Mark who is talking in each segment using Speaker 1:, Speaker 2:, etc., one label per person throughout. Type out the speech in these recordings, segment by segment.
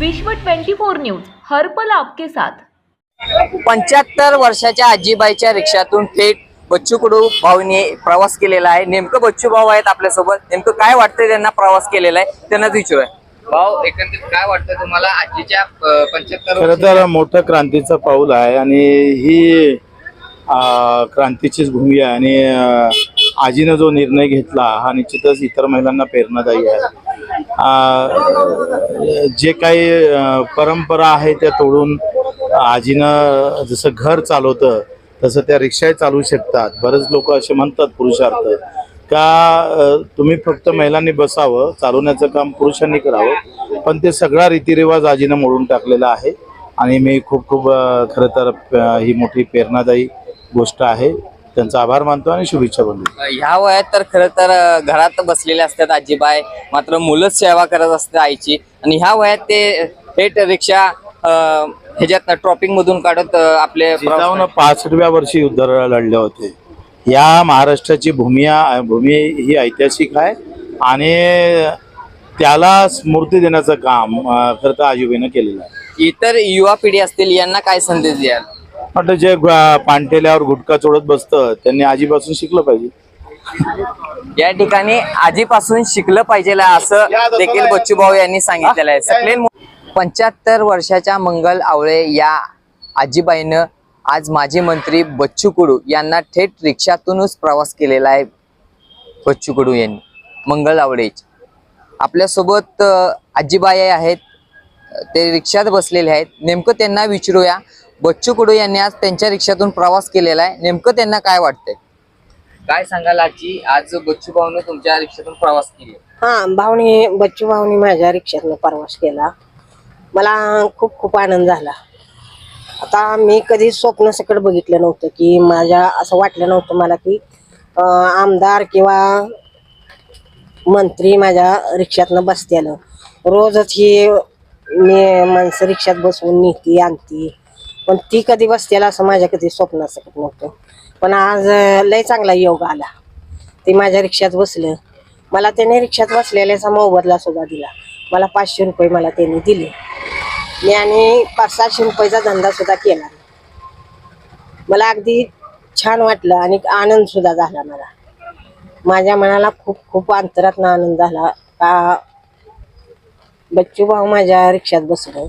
Speaker 1: विश्व 24 न्यूज हर पल आपके साथ.
Speaker 2: पंच्याहत्तर वर्षाच्या आजीबाईच्या रिक्षातून थेट बच्चू कडू भाऊने प्रवास केलेला आहे. नेमकं बच्चू भाऊ आहेत आपल्यासोबत. नेमकं काय वाटतंय त्यांना प्रवास केलेला आहे? त्यांनाच विचारूया. भाऊ एकंदरीत काय वाटतं तुम्हाला? आजीच्या पंच्याहत्तर
Speaker 3: खरं तर मोठं क्रांतीचं पाऊल आहे आणि ही क्रांतीचीच भूमी आहे. आणि आजीनं जो निर्णय घेतला हा निश्चितच इतर महिलांना प्रेरणादायी आहे. जे काही परंपरा आहे त्या तोडून आजीनं जसं घर चालवतं तसं त्या रिक्षाही चालवू शकतात. बरेच लोक असे म्हणतात पुरुषार्थ. का तुम्ही फक्त महिलांनी बसावं चालवण्याचं काम पुरुषांनी करावं पण ते सगळा रीतिरिवाज आजीनं मोडून टाकलेला आहे. आणि मी खूप खूप खरं तर ही मोठी प्रेरणादायी गोष्ट आहे. त्यांचा आभार मानतो आणि शुभेच्छा बोलतो
Speaker 2: ह्या वयात तर खरं तर घरात बसलेले असतात आजीबाई मात्र मुलंच सेवा करत असतात आईची. आणि ह्या वयात ते थेट रिक्षा अं, ह्याच्यात ट्रॉपिंग मधून काढत अं, आपले
Speaker 3: जिजाऊन पासष्टव्या वर्षी युद्ध लढले होते. या महाराष्ट्राची भूमी भूमी ही ऐतिहासिक आहे आणि त्याला स्मृती देण्याचं काम अं, खरं तर आजीबाईनं केलेलं आहे.
Speaker 2: इतर युवा पिढी असतील यांना काय संदेश द्याल?
Speaker 3: वाटतं जे पानटेल्यावर गुटखा चोडत बसतं त्यांनी आजीपासून शिकलं पाहिजे.
Speaker 2: या ठिकाणी आजीपासून शिकलं पाहिजे असं देखील बच्चूभाऊ यांनी सांगितलेलं आहे. सकले पंच्याहत्तर वर्षाच्या मंगल आवळे या आजीबाईनं आज माजी मंत्री बच्चू कडू यांना थेट रिक्षातूनच प्रवास केलेला आहे बच्चू कडू यांनी. मंगल आवळेची. आपल्यासोबत आजीबाई आहेत ते रिक्षात बसलेले आहेत. नेमकं त्यांना विचारूया बच्चू कडू यांनी आज त्यांच्या रिक्षातून प्रवास केलेला आहे. नेमकं त्यांना काय वाटतंय? काय सांगाल आजी? आज बच्चू भाऊनं तुमच्या रिक्षातून प्रवास केला
Speaker 4: हा भाऊनी बच्चू भाऊनी माझ्या रिक्षातनं प्रवास केला. मला खूप खूप आनंद झाला. आता मी कधी स्वप्न सकट बघितलं नव्हतं की माझ्या असं वाटलं नव्हतं मला की अं, आमदार किंवा मंत्री माझ्या रिक्षातनं बसत्यालं रोजच ही मी माणसं रिक्षात बसवून नेती आणती. पण ती कधी बसतेला असं माझ्या कधी स्वप्न सकट नव्हतं. पण आज लय चांगला योग आला. ते माझ्या रिक्षात बसलं. मला त्याने रिक्षात बसलेल्याचा मोबदला सुद्धा दिला. मला पाचशे रुपये मला त्यांनी दिले. मी आणि पाच सहाशे रुपयाचा धंदा सुद्धा केला. मला अगदी छान वाटलं आणि आनंद सुद्धा झाला मला. माझ्या मनाला खूप खूप अंतरात आनंद झाला. का बच्चू भाऊ माझ्या रिक्षात बसलो.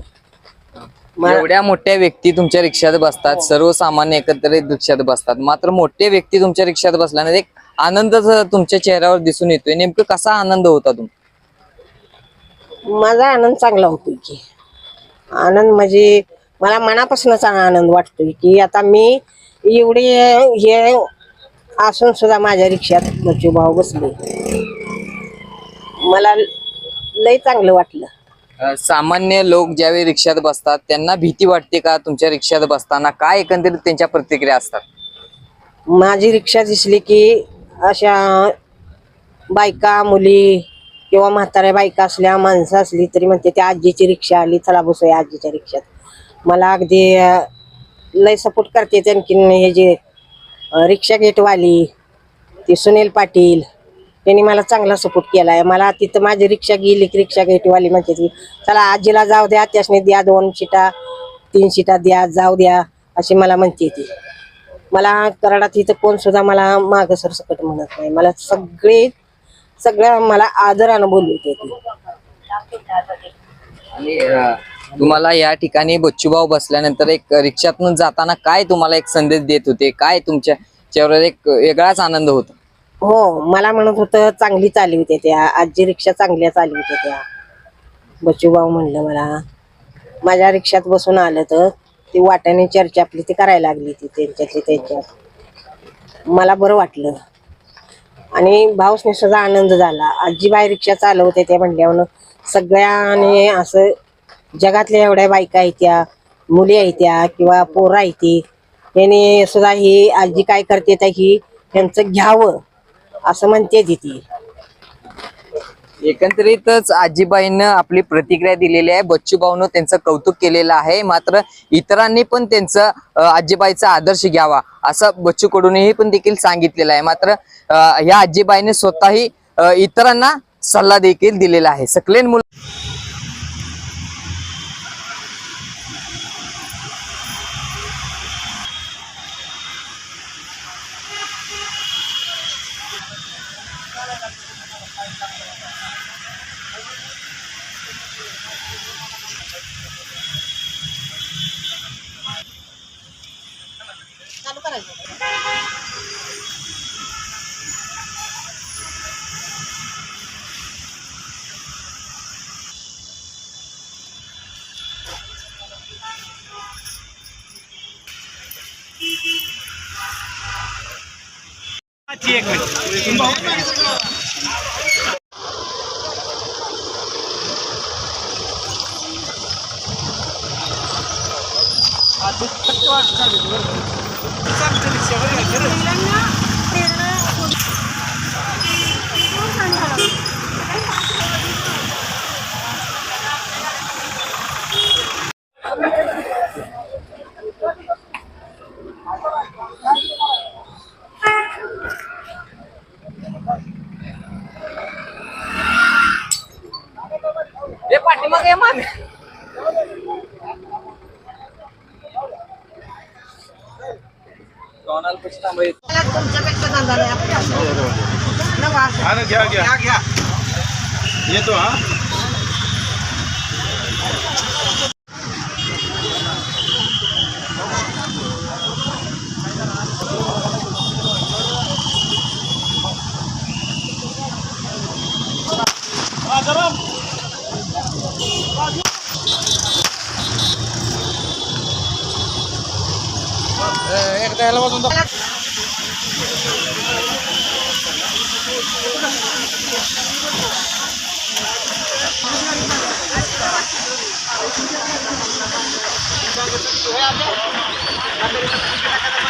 Speaker 2: एवढ्या मोठ्या व्यक्ती तुमच्या रिक्षात बसतात सर्वसामान्य एकत्रित रिक्षात बसतात. मात्र मोठे व्यक्ती तुमच्या रिक्षात बसल्याने एक आनंदच तुमच्या चेहऱ्यावर दिसून येतोय नेमकं कसा आनंद होता तुम
Speaker 4: माझा आनंद चांगला होतोय की. आनंद म्हणजे मला मनापासूनच आनंद वाटतोय की आता मी एवढे हे असून सुद्धा माझ्या रिक्षात भाऊ बसले मला लय चांगलं वाटलं.
Speaker 2: सामान्य लोक ज्यावेळी रिक्षात बसतात त्यांना भीती वाटते का तुमच्या रिक्षात बसताना? काय एकंदरीत त्यांच्या प्रतिक्रिया असतात?
Speaker 4: माझी रिक्षा दिसली की अशा बायका मुली किंवा म्हाताऱ्या बायका असल्या माणसं असली तरी म्हणते त्या आजीची रिक्षा आली चला बसूया आजीच्या रिक्षात. मला अगदी लय सपोर्ट करते आणखीन हे जे रिक्षा गेटवाली ती सुनील पाटील त्यांनी मला चांगला सपोर्ट केला आहे मला तिथं माझी रिक्षा गेली की रिक्षा गेटवाली म्हणते ती चला आजीला जाऊ द्या त्यासने द्या दोन शिटा तीन शिटा द्या जाऊ द्या अशी मला म्हणते ती. मला कराडात इथं कोण सुद्धा मला माग सरसकट म्हणत नाही. मला सगळे सगळ्या मला आदरानं बोलवते ती.
Speaker 2: आणि तुम्हाला या ठिकाणी बच्चूभाऊ बसल्यानंतर एक रिक्षातून जाताना काय तुम्हाला एक संदेश देत होते? काय तुमच्या चेहऱ्यावर एक वेगळाच आनंद होता?
Speaker 4: हो मला म्हणत होतं चांगली चालवते त्या. आजी रिक्षा चांगल्या चालवते त्या. बच्चूभाऊ म्हणलं मला माझ्या रिक्षात बसून आलं तर ती वाट्याने चर्चा आपली ती करायला लागली ती त्यांच्यातली त्यांच्यात. मला बरं वाटलं. आणि भाऊसने सुद्धा आनंद झाला. आजी बाई रिक्षा चालवते त्या म्हणल्यावर सगळ्याने असं जगातल्या एवढ्या बायका आहेत त्या मुली आहेत त्या किंवा पोरं आहेत ती. त्याने सुद्धा ही आजी काय करते तर ही त्यांचं घ्यावं. असं म्हणते ती.
Speaker 2: एकंदरीतच आजीबाईनं आपली प्रतिक्रिया दिलेली आहे. बच्चू भाऊनं त्यांचं कौतुक केलेलं आहे. मात्र इतरांनी पण त्यांचं आजीबाईचा आदर्श घ्यावा असं बच्चू कडूनही पण देखील सांगितलेलं आहे. मात्र ह्या आजीबाईने स्वतःही इतरांना सल्ला देखील दिलेला आहे. सकलेन मुलं સાચી એક મિનિટ આ દુઃખ कोणाला पैसे थांबायचे
Speaker 3: हा ना घ्या. घ्या घ्या. येतो हा. একটা হেলা পর্যন্ত Thank you.